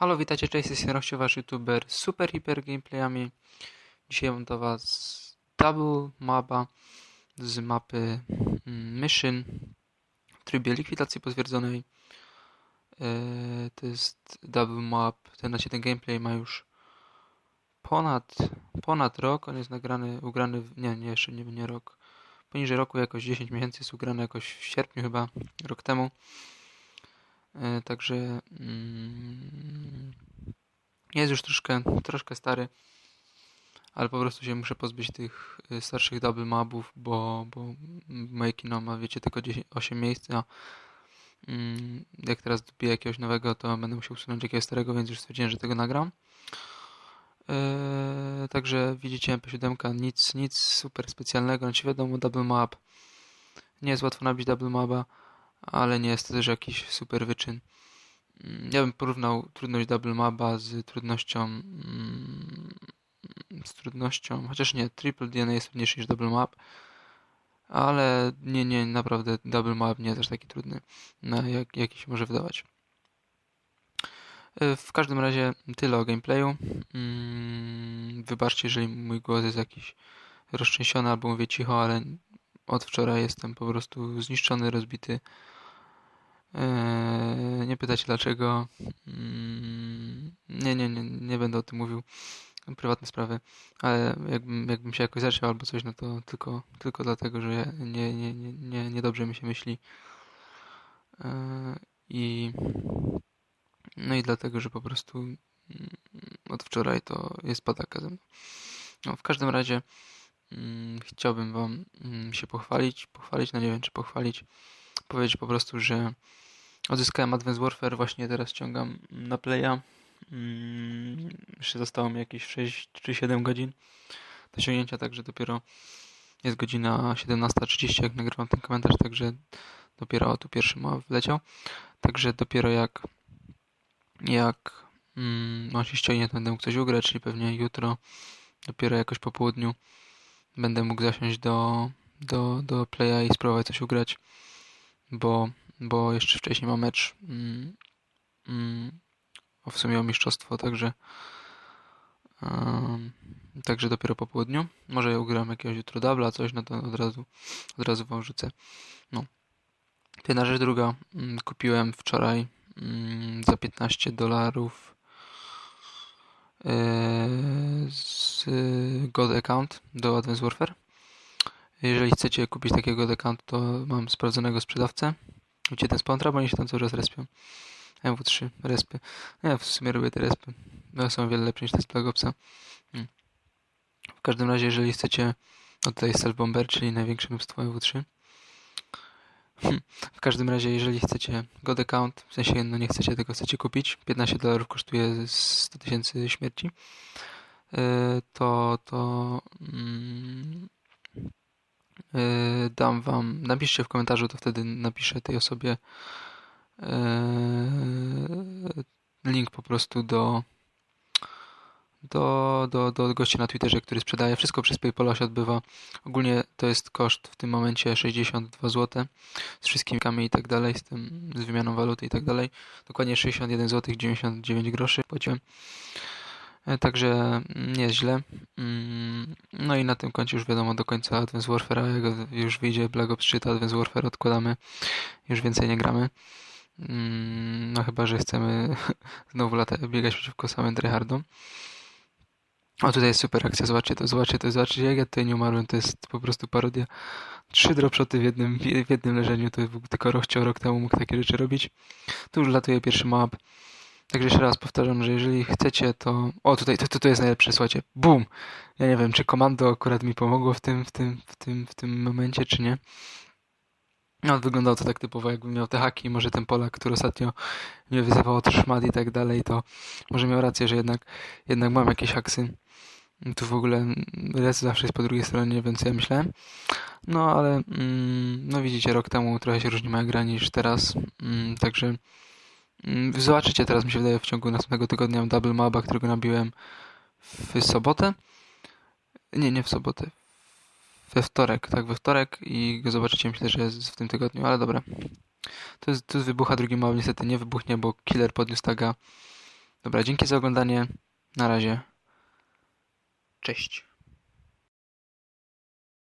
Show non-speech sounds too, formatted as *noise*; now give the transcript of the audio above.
Halo, witajcie, cześć, jestem Rościu, wasz youtuber super hiper gameplayami. Dzisiaj mam do was double mapa z mapy mm, Mission w trybie likwidacji potwierdzonej. Eee, To jest double map, ten, znaczy ten gameplay ma już ponad, ponad rok, on jest nagrany, ugrany, w, nie, nie, jeszcze nie, nie rok, poniżej roku, jakoś 10 miesięcy, jest ugrany jakoś w sierpniu chyba, rok temu. E, Także mm, jest już troszkę, troszkę stary, ale po prostu się muszę pozbyć tych y, starszych double mapów, bo, bo moje kino ma, wiecie, tylko 10, 8 miejsc, a mm, jak teraz dobiję jakiegoś nowego, to będę musiał usunąć jakiegoś starego, więc już stwierdziłem, że tego nagram. E, Także widzicie MP7, nic, nic super specjalnego, znaczy wiadomo, double map. Nie jest łatwo nabić double mapa ale nie jest to też jakiś super wyczyn. Mm, Ja bym porównał trudność double mapa z trudnością mm, z trudnością, chociaż nie, triple DNA jest trudniejszy niż double map, ale nie, nie, naprawdę double map nie jest aż taki trudny, jak, jaki się może wydawać. E, W każdym razie tyle o gameplayu. Mm, Wybaczcie, jeżeli mój głos jest jakiś roztrzęsiony albo mówię cicho, ale od wczoraj jestem po prostu zniszczony, rozbity. Eee, nie pytajcie dlaczego. Mm, Nie, nie, nie, nie będę o tym mówił. Prywatne sprawy, ale jakbym, jakbym się jakoś zaczął albo coś, no to tylko, tylko dlatego, że nie, nie, nie, nie, niedobrze mi się myśli. Eee, I no i dlatego, że po prostu mm, od wczoraj to jest padaka ze mną. No, w każdym razie mm, chciałbym wam mm, się pochwalić, pochwalić, no nie wiem czy pochwalić, powiedzieć po prostu, że odzyskałem Advanced Warfare, właśnie teraz ściągam na Playa. Mm, Jeszcze zostało mi jakieś 6 czy 7 godzin do osiągnięcia, także dopiero jest godzina 17.30, jak nagrywam ten komentarz, także dopiero tu pierwszy ma wleciał. Także dopiero jak jak mm, on się ściągnie, to będę mógł coś ugrać, czyli pewnie jutro, dopiero jakoś po południu będę mógł zasiąść do, do, do playa i spróbować coś ugrać, bo, bo jeszcze wcześniej mam mecz mm, mm, w sumie o mistrzostwo, także um, także dopiero po południu. Może ja ugram jakiegoś jutro dubla, coś, no to od razu, od razu wam rzucę. No. Jedna rzecz, druga, mm, kupiłem wczoraj mm, za 15 dolarów e, z God Account do Advanced Warfare. Jeżeli chcecie kupić takiego Account, to mam sprawdzonego sprzedawcę. Widzicie ten spontra, bo oni się tam cały czas respią. MW3, respy. No ja w sumie robię te respy. No, są wiele lepsze niż te z Black Opsa. Mm. W każdym razie, jeżeli chcecie, no tutaj Self Bomber, czyli największe nubstwo MW3. Hmm. W każdym razie, jeżeli chcecie God Account, w sensie no nie chcecie, tylko chcecie kupić, 15 dolarów kosztuje 100 tysięcy śmierci, yy, to, to mm, dam wam, napiszcie w komentarzu, to wtedy napiszę tej osobie yy, link po prostu do do, do, do gościa na Twitterze, który sprzedaje. Wszystko przez PayPala się odbywa. Ogólnie to jest koszt w tym momencie 62 zł z wszystkimi kami i tak dalej, z tym z wymianą waluty i tak dalej. Dokładnie 61 zł 99 groszy płaciłem. E, Także nie jest źle. Mm, No i na tym końcu już wiadomo do końca Advanced Warfare, jak już wyjdzie Black Ops 3, to Advanced Warfare odkładamy. Już więcej nie gramy. Mm, No chyba, że chcemy *laughs* znowu lata biegać przeciwko samym tryhardom. O, tutaj jest super akcja, zobaczcie to, zobaczcie to, zobaczcie jak ja tutaj nie umarłem, to jest po prostu parodia. Trzy dropshoty w jednym, w jednym leżeniu, to tylko Rochcio rok temu mógł takie rzeczy robić. Tu już latuje pierwszy map. Także jeszcze raz powtarzam, że jeżeli chcecie, to... O, tutaj, to, to, jest najlepsze, słuchajcie. Boom! Ja nie wiem, czy komando akurat mi pomogło w tym, w tym, w tym, w tym momencie, czy nie. No, wyglądało to tak typowo, jakbym miał te haki, może ten Polak, który ostatnio mnie wyzywał od szmat i tak dalej, to może miał rację, że jednak, jednak mam jakieś haksy. Tu w ogóle res zawsze jest po drugiej stronie, więc ja myślałem. No ale mm, no widzicie, rok temu trochę się różni moja gra niż teraz. Mm, także zobaczycie teraz, mi się wydaje, w ciągu następnego tygodnia double maba, którego nabiłem w sobotę. Nie, nie w sobotę. We wtorek, tak, we wtorek i go zobaczycie, myślę, że jest w tym tygodniu, ale dobra. To jest, jest wybucha, drugi map niestety nie wybuchnie, bo killer podniósł taga Dobra, dzięki za oglądanie. Na razie. Cześć.